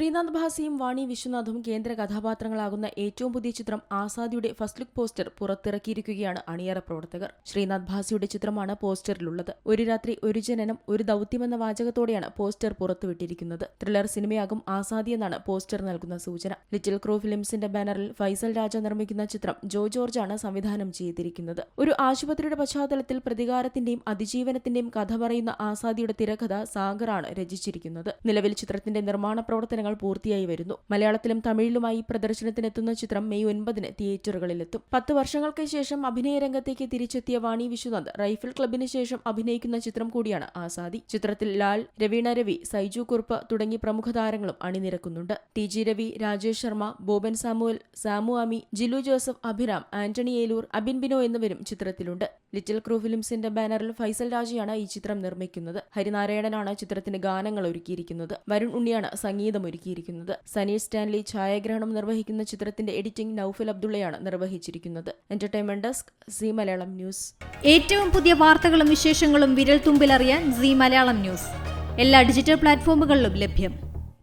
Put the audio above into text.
ശ്രീനാഥ് ഭാസിയും വാണി വിശ്വനാഥും കേന്ദ്ര കഥാപാത്രങ്ങളാകുന്ന ഏറ്റവും പുതിയ ചിത്രം ആസാദിയുടെ ഫസ്റ്റ് ലുക്ക് പോസ്റ്റർ പുറത്തിറക്കിയിരിക്കുകയാണ് അണിയറ പ്രവർത്തകർ. ശ്രീനാഥ് ഭാസിയുടെ ചിത്രമാണ് പോസ്റ്ററിലുള്ളത്. ഒരു രാത്രി ഒരു ജനനം ഒരു ദൌത്യമെന്ന വാചകത്തോടെയാണ് പോസ്റ്റർ പുറത്തുവിട്ടിരിക്കുന്നത്. ത്രില്ലർ സിനിമയാകും ആസാദി എന്നാണ് പോസ്റ്റർ നൽകുന്ന സൂചന. ലിറ്റിൽ ക്രോ ഫിലിംസിന്റെ ബാനറിൽ ഫൈസൽ രാജ നിർമ്മിക്കുന്ന ചിത്രം ജോ ജോർജാണ് സംവിധാനം ചെയ്തിരിക്കുന്നത്. ഒരു ആശുപത്രിയുടെ പശ്ചാത്തലത്തിൽ പ്രതികാരത്തിന്റെയും അതിജീവനത്തിന്റെയും കഥ പറയുന്ന ആസാദിയുടെ തിരക്കഥ സാഗറാണ് രചിച്ചിരിക്കുന്നത്. നിലവിൽ ചിത്രത്തിന്റെ നിർമ്മാണ പ്രവർത്തനങ്ങൾ പൂർത്തിയായി വരുന്നു. മലയാളത്തിലും തമിഴിലുമായി പ്രദർശനത്തിനെത്തുന്ന ചിത്രം മെയ് ഒൻപതിന് തിയേറ്ററുകളിലെത്തും. പത്ത് വർഷങ്ങൾക്ക് ശേഷം അഭിനയ രംഗത്തേക്ക് തിരിച്ചെത്തിയ വാണി വിശ്വനാഥ് റൈഫിൾ ക്ലബിന് ശേഷം അഭിനയിക്കുന്ന ചിത്രം കൂടിയാണ് ആസാദി. ചിത്രത്തിൽ ലാൽ രവീണ രവി സൈജു കുറുപ്പ് തുടങ്ങി പ്രമുഖ താരങ്ങളും അണിനിരക്കുന്നുണ്ട്. T G Ravi Rajesh Sharma Boban Samuel Samu Ami Jilu Joseph Abhiram Antony Eloor Abin Bino എന്നിവരും ചിത്രത്തിലുണ്ട്. ലിറ്റിൽ ക്രൂ ഫിലിംസിന്റെ ബാനറിൽ ഫൈസൽ രാജയാണ് ഈ ചിത്രം നിർമ്മിക്കുന്നത്. ഹരിനാരായണനാണ് ചിത്രത്തിന് ഗാനങ്ങൾ ഒരുക്കിയിരിക്കുന്നത്. വരുൺ ഉണ്ണിയാണ് സംഗീതം ഒരുക്കിയിരിക്കുന്നത്. സനി സ്റ്റാൻലി ഛായാഗ്രഹണം നിർവഹിക്കുന്ന ചിത്രത്തിന്റെ എഡിറ്റിംഗ് നൌഫൽ അബ്ദുള്ളയാണ് നിർവഹിച്ചിരിക്കുന്നത്. Entertainment desk Zee Malayalam news. ഏറ്റവും പുതിയ വാർത്തകളും വിശേഷങ്ങളും വിരൽ തുമ്പിലറിയാൻ സി മലയാളം ന്യൂസ്. എല്ലാ ഡിജിറ്റൽ പ്ലാറ്റ്ഫോമുകളിലും ലഭ്യം.